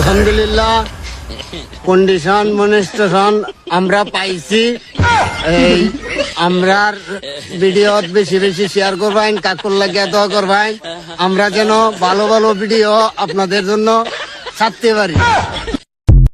আলহামদুলিল্লাহ কন্ডিশন মনিস্টেশন আমরা পাইছি। এই আমরার ভিডিও বেশি বেশি শেয়ার করবেন কাকুর লাগিয়ে দোয়া করবেন আমরা যেন ভালো ভালো ভিডিও আপনাদের জন্য ছাড়তে পারি।